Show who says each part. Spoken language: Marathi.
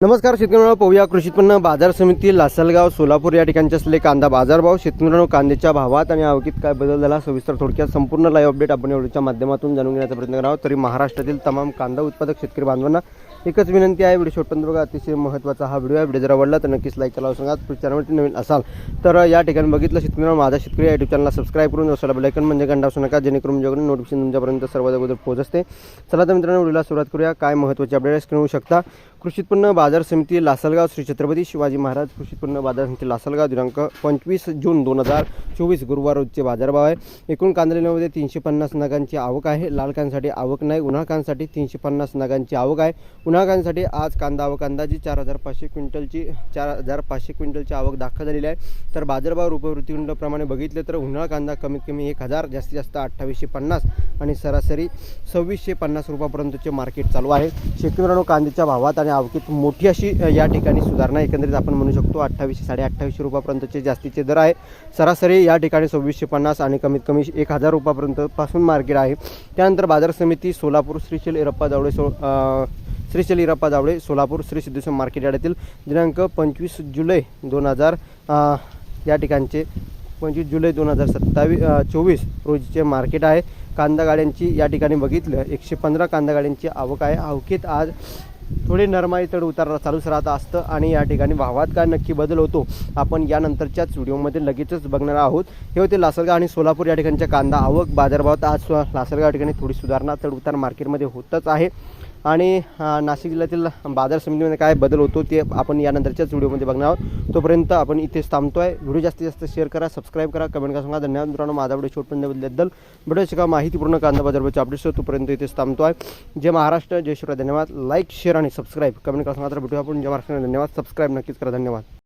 Speaker 1: नमस्कार शेतकऱ्यांना पाहूया कृषी उत्पन्न बाजार समिती लासलगाव सोलापूर या ठिकाणचे असलेले कांदा बाजारभाव शेतकऱ्यांना कांद्याच्या भावात आणि आवकीत काय बदल झाला सविस्तर थोडक्यात संपूर्ण लाईव्ह अपडेट आपण एवढीच्या माध्यमातून जाणून घेण्याचा प्रयत्न करावा. तरी महाराष्ट्रातील तमाम कांदा उत्पादक शेतकरी बांधवांना एकच विनंती आहे व्हिडिओ शेवटपर्यंत बघा अतिशय महत्त्वाचा हा व्हिडिओ आहे. व्हिडिओ जर आवडला तर नक्कीच लाईक करावं सांगा चॅनलवरती नवीन असाल तर या ठिकाणी बघितलं शेतकऱ्यांना माझा शेतकरी या युट्यूब चॅनलला सबस्क्राईब करून जसं बेलायकन म्हणजे घंटा असू नका जेणेकरून म्हणजे नोटिफिकेशन तुमच्यापर्यंत सर्वात अगोदर पोहोचते. चला तर मित्रांनो व्हिडिओला सुरुवात करूया. काय महत्त्वाचे अपडेट्स करू शकता. कृषी उत्पन्न बाजार समिती लासलगाव श्री छत्रपती शिवाजी महाराज कृषी उत्पन्न बाजार समिती लासलगाव दिनांक पंचवीस जून दोन हजार चोवीस गुरुवार रोजचे बाजारभाव आहे. एकूण कांदलेल्यामध्ये तीनशे पन्नास नगांची आवक आहे. लाल कांसाठी आवक नाही. उन्हाळकांसाठी तीनशे पन्नास नगांची आवक आहे. उन्हाळकांसाठी आज कांदा आवक अंदाजे चार हजार पाचशे क्विंटलची चार हजार पाचशे क्विंटलची आवक दाखल झालेली आहे. तर बाजारभाव रुपये प्रमाणे बघितले तर उन्हाळा कांदा कमीत कमी एक हजार जास्तीत जास्त अठ्ठावीसशे पन्नास आणि सरासरी सव्वीसशे पन्नास रुपयापर्यंतचे मार्केट चालू आहे. शेतकऱ्यांनो कांद्याच्या भावात आणि आवकीत मोठी अशी या ठिकाणी सुधारणा एकंदरीत आपण म्हणू शकतो. अठ्ठावीसशे साडे अठ्ठावीसशे रुपयापर्यंतचे जास्तीचे दर आहे. सरासरी या ठिकाणी सव्वीसशे पन्नास आणि कमीत कमी एक हजार रुपयापर्यंत पासून मार्केट आहे. त्यानंतर बाजार समिती सोलापूर श्रीशैल इरप्पा जावळे सो श्रीशैल इरप्पा जावळे सोलापूर श्री सिद्धेश्वर मार्केट यार्डातील दिनांक पंचवीस जुलै दोन हजार या ठिकाणचे पंचवीस जुलै दोन हजार सत्तावीस चोवीस रोजीचे मार्केट आहे. कांदा गाड्यांची या ठिकाणी बघितलं एकशे पंधरा कांदा गाड्यांची आवक आहे. आवकीत आज थोडे नरमाई चढ उतार चालूच राहत असतं आणि या ठिकाणी भावात काय नक्की बदल होतो आपण यानंतरच्याच व्हिडिओमध्ये लगेचच बघणार आहोत. हे होते लासलगाव आणि सोलापूर या ठिकाणच्या कांदा आवक. बाजारभावात आज लासलगाव ठिकाणी थोडी सुधारणा चढ उतार मार्केटमध्ये होतच आहे. आणि नाशिक जिल्ह्यातील बाजार समितीमध्ये काय बदल होतो ते आपण यानंतरच्याच व्हिडिओमध्ये बघणार आहोत. तोपर्यंत आपण इथेच आहे व्हिडिओ जास्तीत जास्त शेअर करा सबस्क्राईब करा कमेंट करा सांगा. धन्यवाद मित्रांनो. माझा व्हिडिओ छोटपर्यंतबद्दल व्हिडिओ शिका माहितीपूर्ण कांदा बाजारचे अपडेट्स तोपर्यंत इथेच थांबतो आहे जय महाराष्ट्र जय शिवराय. धन्यवाद. लाईक शेअर आणि सबस्क्राईब कमेंट करा सांगा. तर भेटूया आपण. जय महाराष्ट्र. धन्यवाद. सबस्क्राईब नक्कीच करा. धन्यवाद.